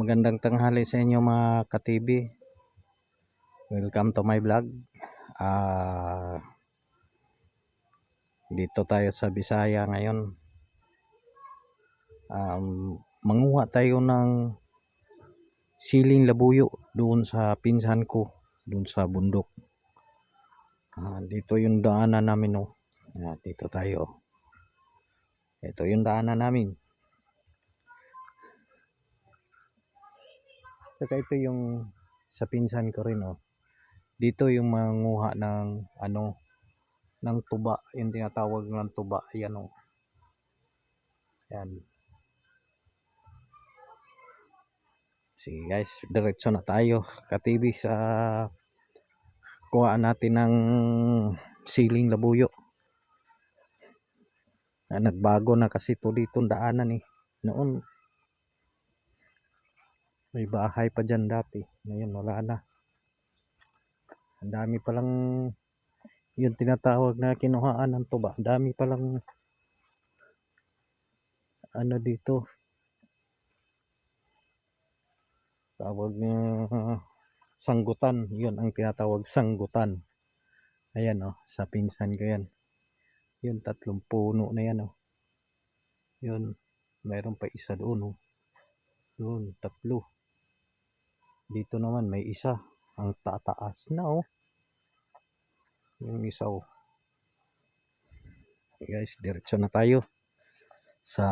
Magandang tanghali sa inyo mga ka-TV. Welcome to my vlog. Ah dito tayo sa Bisaya ngayon. Um, manguha tayo ng siling labuyo doon sa pinsan ko, doon sa bundok. Ah, dito yung daanan namin oh. Ah, dito tayo. Ito yung daanan namin. Saka ito yung sa pinsan ko rin oh. Dito yung manguha ng ano ng tuba, yung tinatawag ng tuba. Yan oh. Yan. Sige guys, diretso na tayo. Katibi sa kuha natin ng siling labuyo. Ah, nagbago na kasi to dito daanan eh. Noon may bahay pa dyan dati. Ngayon wala na. Ang dami palang yung tinatawag na kinuhaan ng tuba. Ang dami palang ano dito. Tawag na sanggutan. Yun ang tinatawag sanggutan. Ayan oh, sa pinsan ko yan. Yun tatlong puno na yan oh. Yun, mayroon pa isa doon oh. Yun, tatlo. Dito naman may isa. Ang tataas na oh. Yung isa oh. Guys, diretso na tayo sa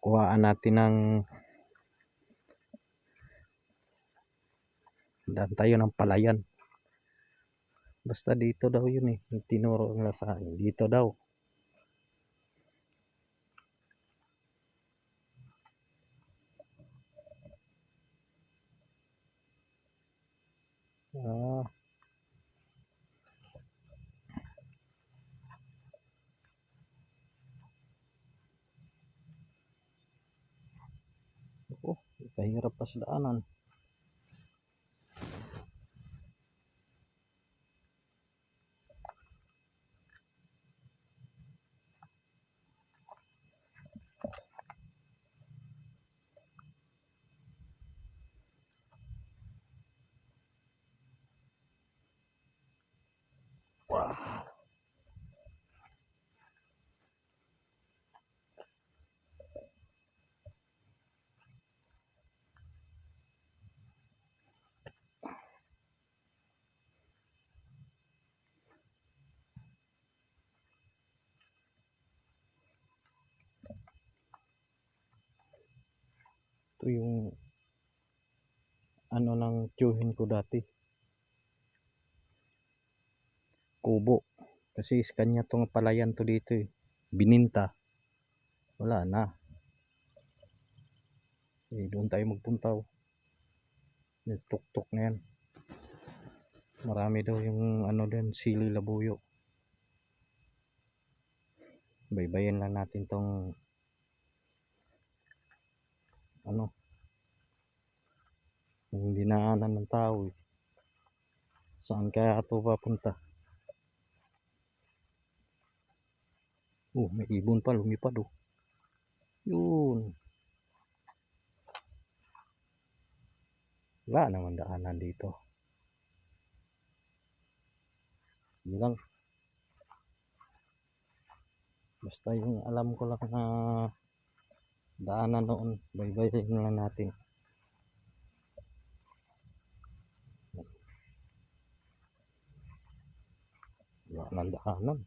kuhaan natin ng daan tayo ng palayan. Basta dito daw yun eh. Tinuro nila sa akin. Dito daw. Ah. Ako, kahirap pa sa daanan. Ito yung ano ng tiyuhin ko dati. Kubo. Kasi sa kanya tong palayan to dito eh. Bininta. Wala na. Eh, doon tayo magpunta oh. Tuktok na yan. Marami daw yung ano din, sili labuyo. Baybayin lang natin tong ano yung dinaanan ng tao eh. Saan kaya ito papunta? Oh, may ibon pa lumipad oh. Yun. Wala naman daanan dito. Yun lang. Basta yung alam ko lang na daanan noon. Baybayin lang natin. Wala nang daanan.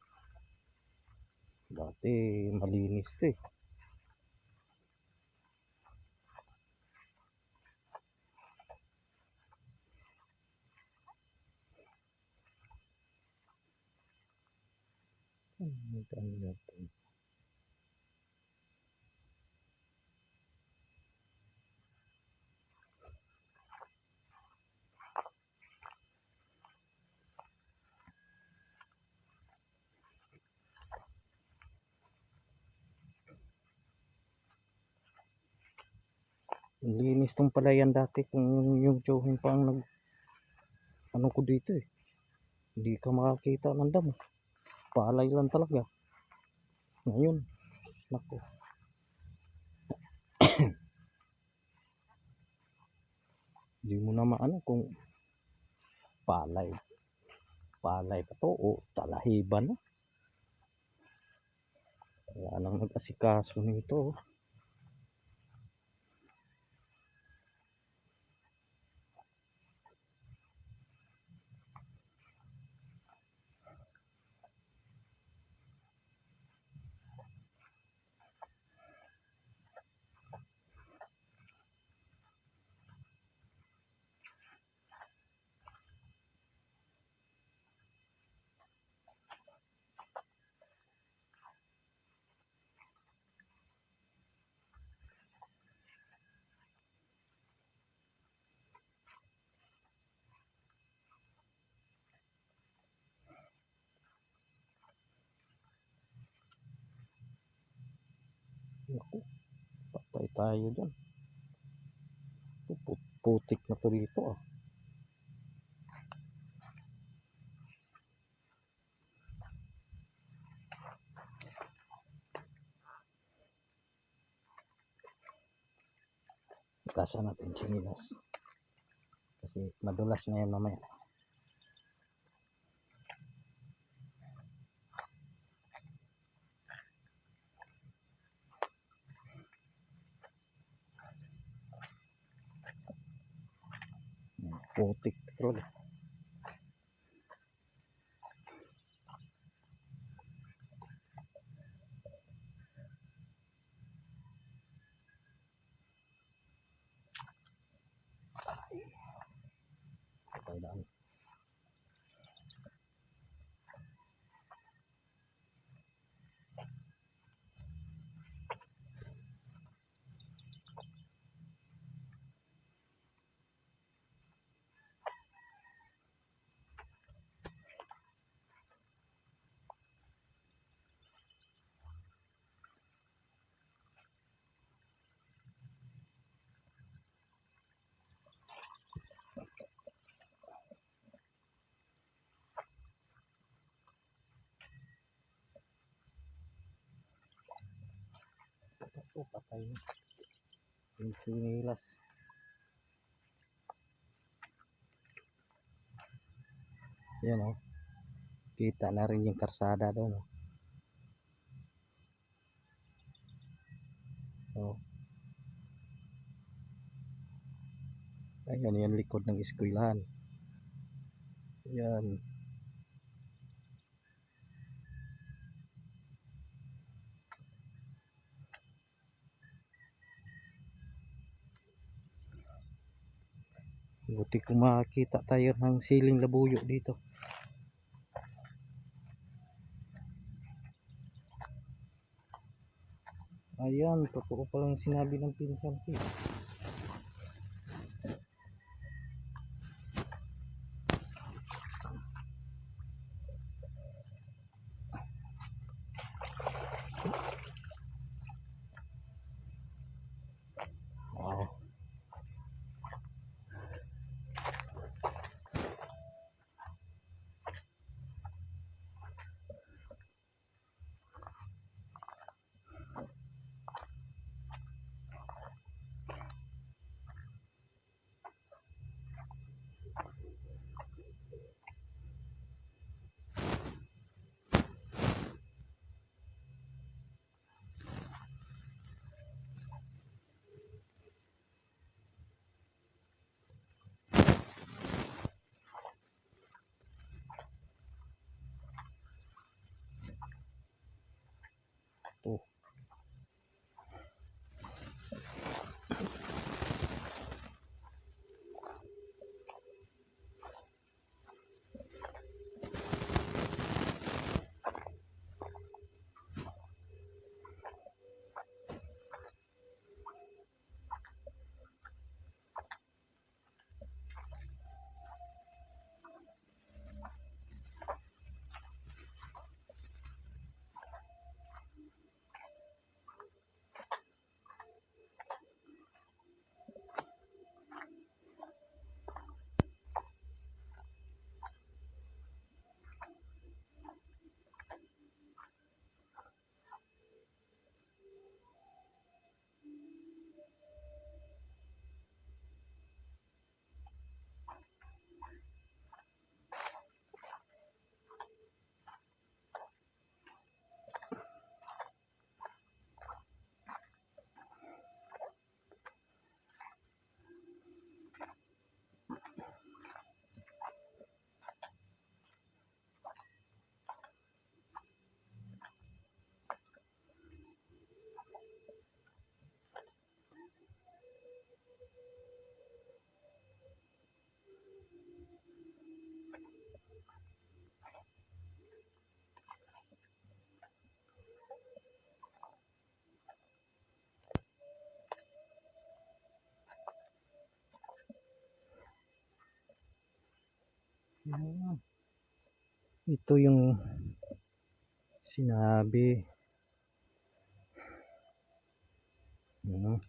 Dati malinis to eh. Ano ano natin? Linis tong palayan dati kung yung tiyuhin pa ang nag ano ko dito eh. Hindi ka makakita ng damo. Palay lang talaga. Ngayon, nako. Hindi mo na maano kung palay. Palay pa to o talahiban na. Wala nang nag-asikaso nito. oh. Naku, patay tayo dyan. Put- putik na to dito ah. Kasa natin sinilas. Kasi madulas na yan mamaya. Putik petrol. Patay daan. Na. Yung sinilas. Yan oh. Kita na rin yung karsada doon oh. Oh. Ayan, yan likod ng eskwelahan. Yan. Buti kung makakita tayo ng siling labuyo dito. Ayan, totoo palang sinabi ng pinsan ko. eh. Wow. To. Ito yung sinabi. Ano?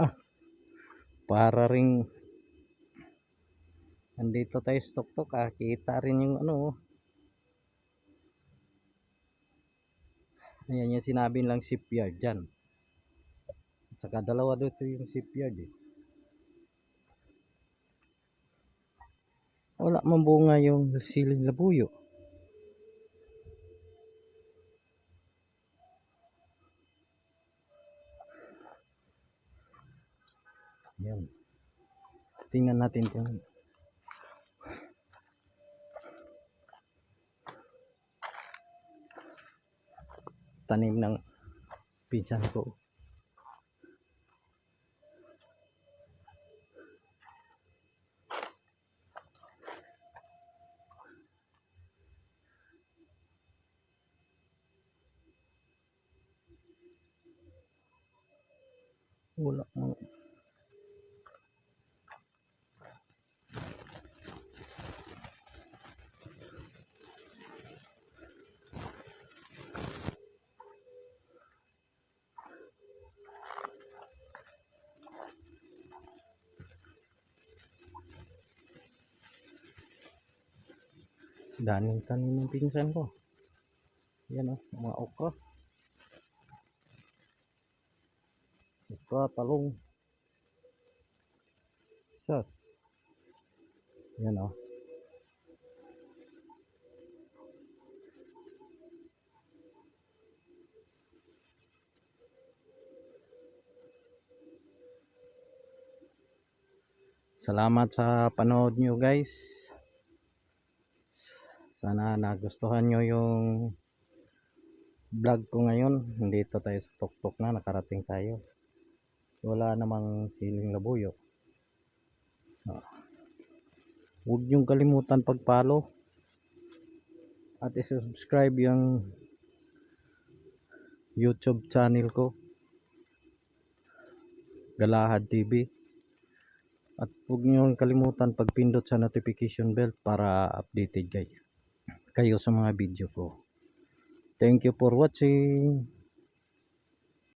Ah, para ring andito tayo sa tuktok ah, kita rin yung ano oh. Ayan yung sinabi lang shipyard dyan. At saka dalawa dito yung shipyard eh. Wala man bunga yung siling labuyo. Yan. Tingnan natin kung tanim ng pinsan ko. Wala mo. Daming tanim ng pinsan ko. Yan o, mga okra. Okra, talong. Sas. Yan o. Salamat sa panood nyo guys. Sana nagustuhan nyo yung vlog ko ngayon. Nandito tayo sa tuktok na, nakarating tayo. Wala namang siling labuyo. Ah. Huwag niyong kalimutan pag-follow at i-subscribe yung YouTube channel ko. Galahad TV. At huwag niyong kalimutan pagpindot sa notification bell para updated kayo kayo sa mga video ko. Thank you for watching.